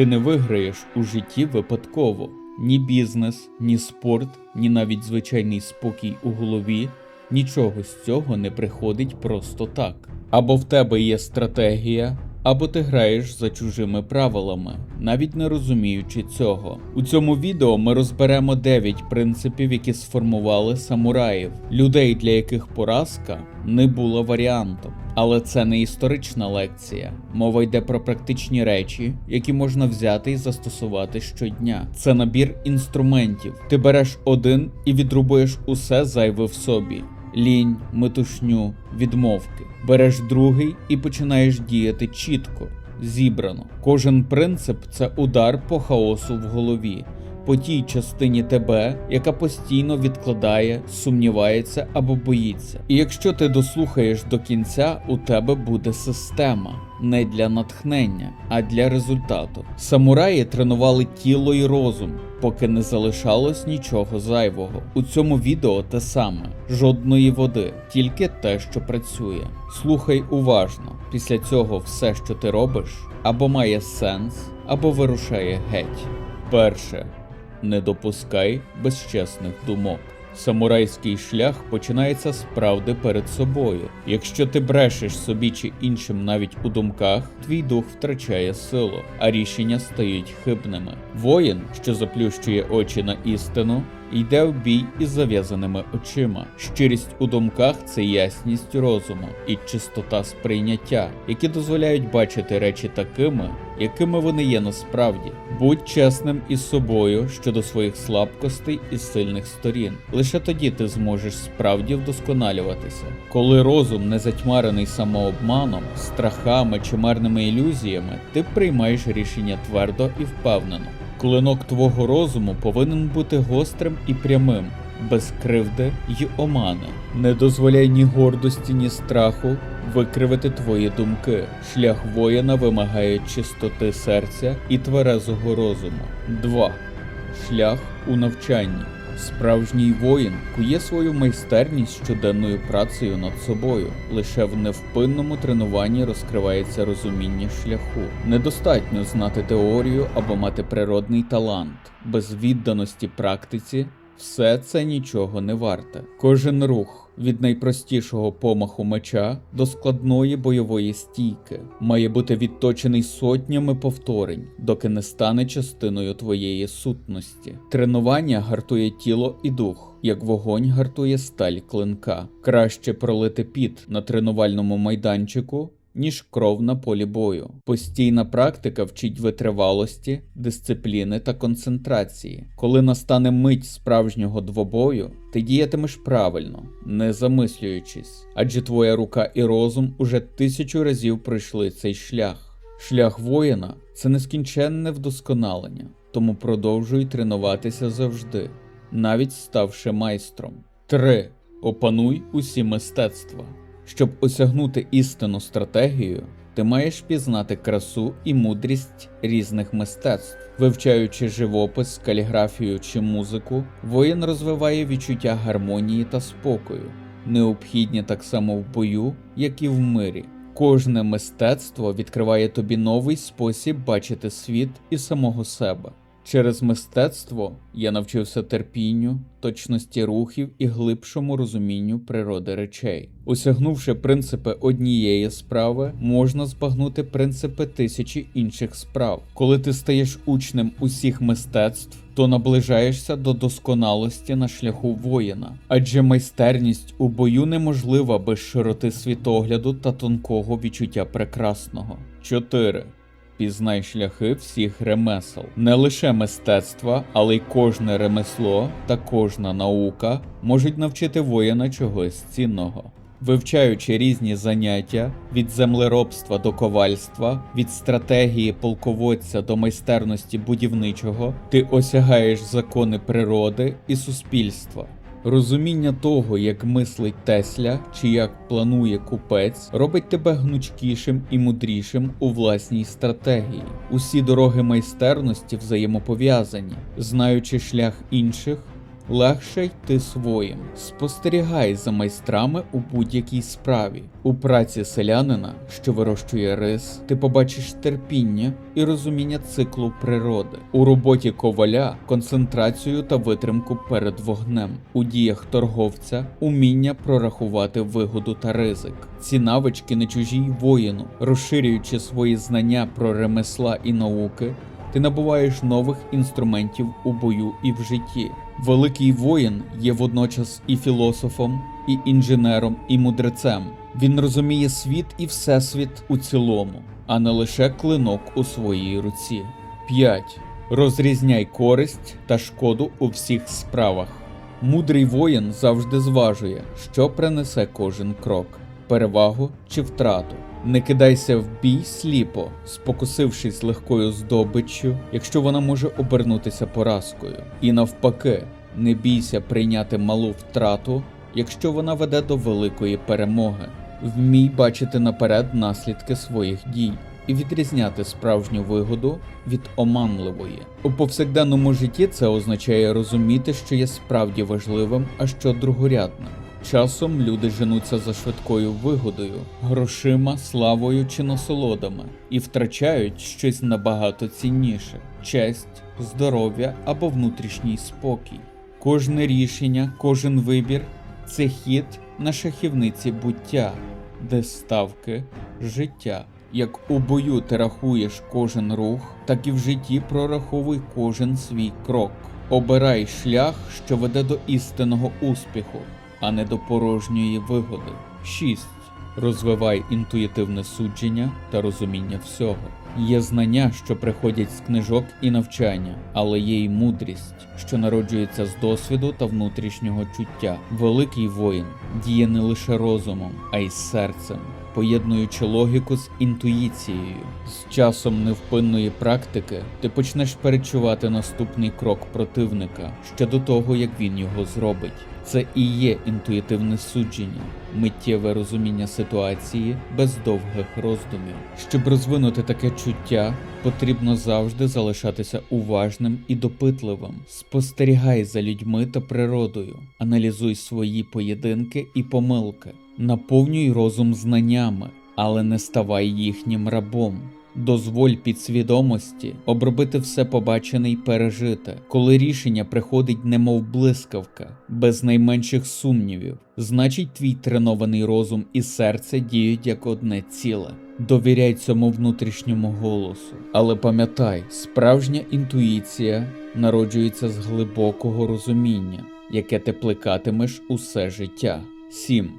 Ти не виграєш у житті випадково. Ні бізнес, ні спорт, ні навіть звичайний спокій у голові. Нічого з цього не приходить просто так. Або в тебе є стратегія, або ти граєш за чужими правилами, навіть не розуміючи цього. У цьому відео ми розберемо 9 принципів, які сформували самураїв, людей, для яких поразка не була варіантом. Але це не історична лекція. Мова йде про практичні речі, які можна взяти і застосувати щодня. Це набір інструментів. Ти береш один і відрубуєш усе зайве в собі. Лінь, метушню, відмовки. Береш другий і починаєш діяти чітко, зібрано. Кожен принцип це удар по хаосу в голові, по тій частині тебе, яка постійно відкладає, сумнівається або боїться. І якщо ти дослухаєш до кінця, у тебе буде система. Не для натхнення, а для результату. Самураї тренували тіло і розум, поки не залишалось нічого зайвого. У цьому відео те саме: жодної води, тільки те, що працює. Слухай уважно. Після цього все, що ти робиш, або має сенс, або вирушає геть. Перше. Не допускай безчесних думок. Самурайський шлях починається з правди перед собою. Якщо ти брешеш собі чи іншим навіть у думках, твій дух втрачає силу, а рішення стають хибними. Воїн, що заплющує очі на істину, йде в бій із зав'язаними очима. Щирість у думках це ясність розуму і чистота сприйняття, які дозволяють бачити речі такими, якими вони є насправді. Будь чесним із собою щодо своїх слабкостей і сильних сторін. Лише тоді ти зможеш справді вдосконалюватися. Коли розум не затьмарений самообманом, страхами чи марними ілюзіями, ти приймаєш рішення твердо і впевнено. Клинок твого розуму повинен бути гострим і прямим, без кривди й омани. Не дозволяй ні гордості, ні страху викривити твої думки. Шлях воїна вимагає чистоти серця і тверезого розуму. 2. Шлях у навчанні. Справжній воїн кує свою майстерність щоденною працею над собою. Лише в невпинному тренуванні розкривається розуміння шляху. Недостатньо знати теорію або мати природний талант. Без відданості практиці все це нічого не варте. Кожен рух. Від найпростішого помаху меча до складної бойової стійки має бути відточений сотнями повторень, доки не стане частиною твоєї сутності. Тренування гартує тіло і дух, як вогонь гартує сталь клинка. Краще пролити піт на тренувальному майданчику. Ніж кров на полі бою. Постійна практика вчить витривалості, дисципліни та концентрації. Коли настане мить справжнього двобою, ти діятимеш правильно, не замислюючись, адже твоя рука і розум уже тисячу разів пройшли цей шлях. Шлях воїна це нескінченне вдосконалення, тому продовжуй тренуватися завжди, навіть ставши майстром. 3. Опануй усі мистецтва. Щоб осягнути істинну стратегію, ти маєш пізнати красу і мудрість різних мистецтв. Вивчаючи живопис, каліграфію чи музику, воїн розвиває відчуття гармонії та спокою, необхідні так само в бою, як і в мирі. Кожне мистецтво відкриває тобі новий спосіб бачити світ і самого себе. Через мистецтво я навчився терпінню, точності рухів і глибшому розумінню природи речей. Осягнувши принципи однієї справи, можна збагнути принципи тисячі інших справ. Коли ти стаєш учнем усіх мистецтв, то наближаєшся до досконалості на шляху воїна, адже майстерність у бою неможлива без широти світогляду та тонкого відчуття прекрасного. 4. Пізнай шляхи всіх ремесел, не лише мистецтва, але й кожне ремесло та кожна наука можуть навчити воїна чогось цінного. Вивчаючи різні заняття від землеробства до ковальства, від стратегії полководця до майстерності будівничого, ти осягаєш закони природи і суспільства. Розуміння того, як мислить Тесля чи як планує купець, робить тебе гнучкішим і мудрішим у власній стратегії. Усі дороги майстерності взаємопов'язані, знаючи шлях інших. Легше йти своїм. Спостерігай за майстрами у будь-якій справі. У праці селянина, що вирощує рис, ти побачиш терпіння і розуміння циклу природи. У роботі коваля концентрацію та витримку перед вогнем. У діях торговця уміння прорахувати вигоду та ризик. Ці навички не чужі й воїну, розширюючи свої знання про ремесла і науки, ти набуваєш нових інструментів у бою і в житті. Великий воїн є водночас і філософом, і інженером, і мудрецем. Він розуміє світ і всесвіт у цілому, а не лише клинок у своїй руці. 5. Розрізняй користь та шкоду у всіх справах. Мудрий воїн завжди зважує, що принесе кожен крок перевагу чи втрату. Не кидайся в бій сліпо, спокусившись легкою здобиччю, якщо вона може обернутися поразкою. І навпаки, не бійся прийняти малу втрату, якщо вона веде до великої перемоги. Вмій бачити наперед наслідки своїх дій і відрізняти справжню вигоду від оманливої. У повсякденному житті це означає розуміти, що є справді важливим, а що другорядним. Часом люди женуться за швидкою вигодою, грошима, славою чи насолодами і втрачають щось набагато цінніше честь, здоров'я або внутрішній спокій. Кожне рішення, кожен вибір це хід на шахівниці буття, де ставки життя. Як у бою ти рахуєш кожен рух, так і в житті прораховуй кожен свій крок. Обирай шлях, що веде до істинного успіху а не до порожньої вигоди. 6. Розвивай інтуїтивне судження та розуміння всього. Є знання, що приходять з книжок і навчання, але є й мудрість, що народжується з досвіду та внутрішнього чуття. Великий воїн діє не лише розумом, а й серцем, поєднуючи логіку з інтуїцією. З часом невпинної практики ти почнеш перечувати наступний крок противника ще до того, як він його зробить. Це і є інтуїтивне судження, миттєве розуміння ситуації без довгих роздумів. Щоб розвинути таке чуття, потрібно завжди залишатися уважним і допитливим. Спостерігай за людьми та природою, аналізуй свої поєдинки і помилки, наповнюй розум знаннями, але не ставай їхнім рабом. Дозволь підсвідомості обробити все побачене й пережите, коли рішення приходить немов блискавка, без найменших сумнівів, значить твій тренований розум і серце діють як одне ціле. Довіряй цьому внутрішньому голосу, але пам'ятай, справжня інтуїція народжується з глибокого розуміння, яке ти плекатимеш усе життя. 7.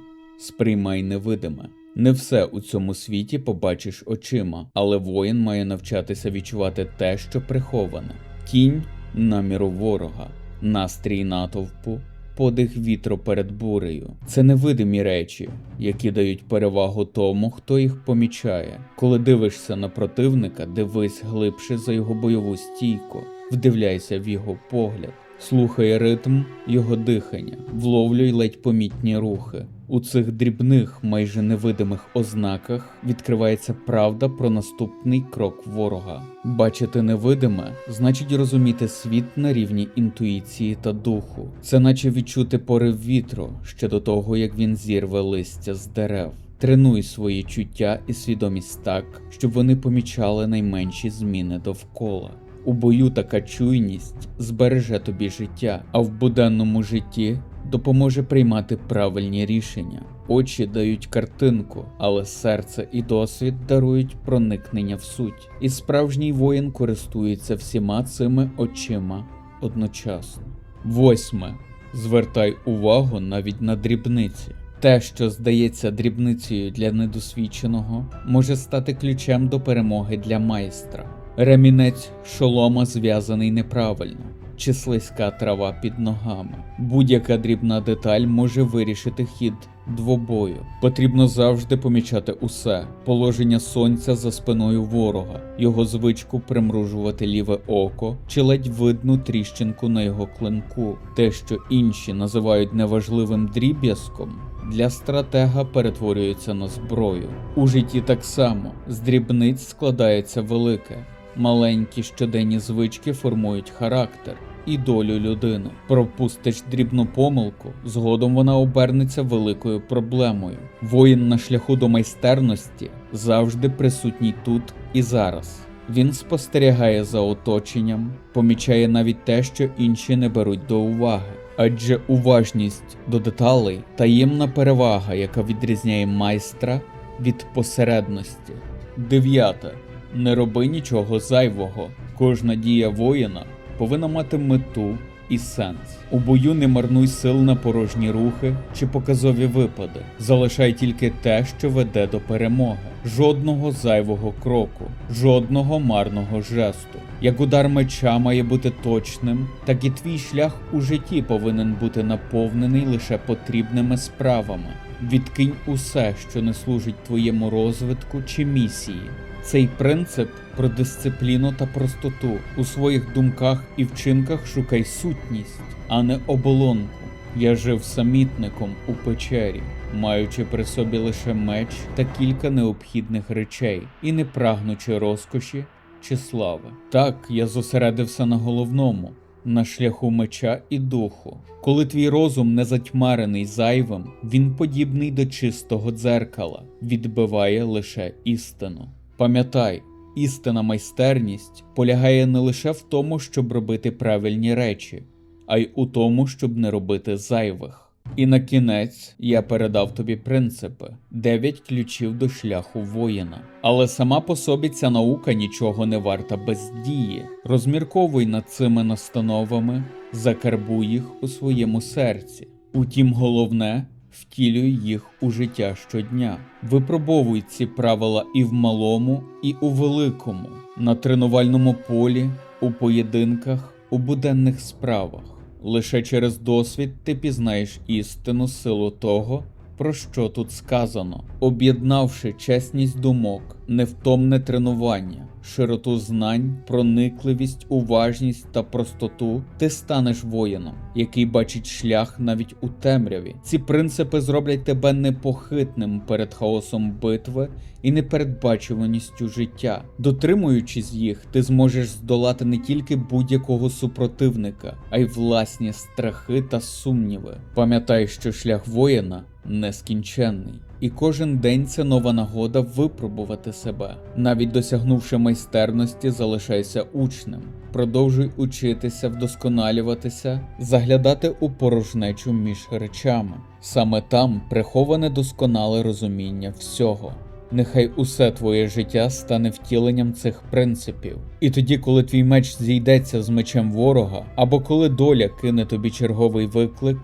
Сприймай невидиме. Не все у цьому світі побачиш очима, але воїн має навчатися відчувати те, що приховане: тінь наміру ворога, настрій натовпу, подих вітру перед бурею. Це невидимі речі, які дають перевагу тому, хто їх помічає. Коли дивишся на противника, дивись глибше за його бойову стійку, вдивляйся в його погляд. Слухай ритм його дихання, вловлюй ледь помітні рухи. У цих дрібних, майже невидимих ознаках відкривається правда про наступний крок ворога. Бачити невидиме значить розуміти світ на рівні інтуїції та духу. Це наче відчути порив вітру ще до того, як він зірве листя з дерев. Тренуй свої чуття і свідомість так, щоб вони помічали найменші зміни довкола. У бою така чуйність збереже тобі життя, а в буденному житті допоможе приймати правильні рішення. Очі дають картинку, але серце і досвід дарують проникнення в суть. І справжній воїн користується всіма цими очима одночасно. Восьме. Звертай увагу навіть на дрібниці. Те, що здається дрібницею для недосвідченого, може стати ключем до перемоги для майстра. Ремінець шолома зв'язаний неправильно, чи слизька трава під ногами. Будь-яка дрібна деталь може вирішити хід двобою. Потрібно завжди помічати усе: положення сонця за спиною ворога, його звичку примружувати ліве око, чи ледь видну тріщинку на його клинку. Те, що інші називають неважливим дріб'язком. Для стратега перетворюється на зброю. У житті так само з дрібниць складається велике. Маленькі щоденні звички формують характер і долю людини. Пропустиш дрібну помилку, згодом вона обернеться великою проблемою. Воїн на шляху до майстерності завжди присутній тут і зараз. Він спостерігає за оточенням, помічає навіть те, що інші не беруть до уваги. Адже уважність до деталей таємна перевага, яка відрізняє майстра від посередності. Дев'яте. Не роби нічого зайвого. Кожна дія воїна повинна мати мету і сенс. У бою не марнуй сил на порожні рухи чи показові випади. Залишай тільки те, що веде до перемоги. Жодного зайвого кроку, жодного марного жесту. Як удар меча має бути точним, так і твій шлях у житті повинен бути наповнений лише потрібними справами. Відкинь усе, що не служить твоєму розвитку чи місії. Цей принцип про дисципліну та простоту у своїх думках і вчинках шукай сутність, а не оболонку. Я жив самітником у печері, маючи при собі лише меч та кілька необхідних речей, і не прагнучи розкоші чи слави. Так я зосередився на головному. На шляху меча і духу. Коли твій розум не затьмарений зайвим, він подібний до чистого дзеркала, відбиває лише істину. Пам'ятай, істинна майстерність полягає не лише в тому, щоб робити правильні речі, а й у тому, щоб не робити зайвих. І на кінець я передав тобі принципи, дев'ять ключів до шляху воїна. Але сама по собі ця наука нічого не варта без дії. Розмірковуй над цими настановами, закарбуй їх у своєму серці. Утім, головне втілюй їх у життя щодня. Випробовуй ці правила і в малому, і у великому, на тренувальному полі, у поєдинках, у буденних справах. Лише через досвід ти пізнаєш істину силу того, про що тут сказано, об'єднавши чесність думок, невтомне тренування, широту знань, проникливість, уважність та простоту, ти станеш воїном, який бачить шлях навіть у темряві. Ці принципи зроблять тебе непохитним перед хаосом битви і непередбачуваністю життя. Дотримуючись їх, ти зможеш здолати не тільки будь-якого супротивника, а й власні страхи та сумніви. Пам'ятай, що шлях воїна нескінченний, і кожен день це нова нагода випробувати себе. Навіть досягнувши майстерності, залишайся учнем. Продовжуй учитися, вдосконалюватися, заглядати у порожнечу між речами. Саме там приховане досконале розуміння всього. Нехай усе твоє життя стане втіленням цих принципів. І тоді, коли твій меч зійдеться з мечем ворога, або коли доля кине тобі черговий виклик,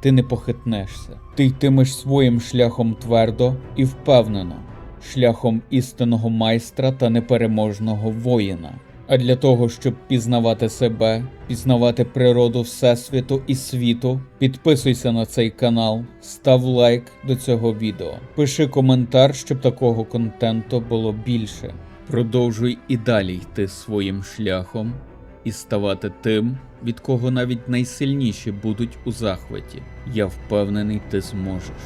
ти не похитнешся. Ти йтимеш своїм шляхом твердо і впевнено, шляхом істинного майстра та непереможного воїна. А для того, щоб пізнавати себе, пізнавати природу Всесвіту і світу, підписуйся на цей канал, став лайк до цього відео, пиши коментар, щоб такого контенту було більше. Продовжуй і далі йти своїм шляхом і ставати тим, від кого навіть найсильніші будуть у захваті. Я впевнений, ти зможеш.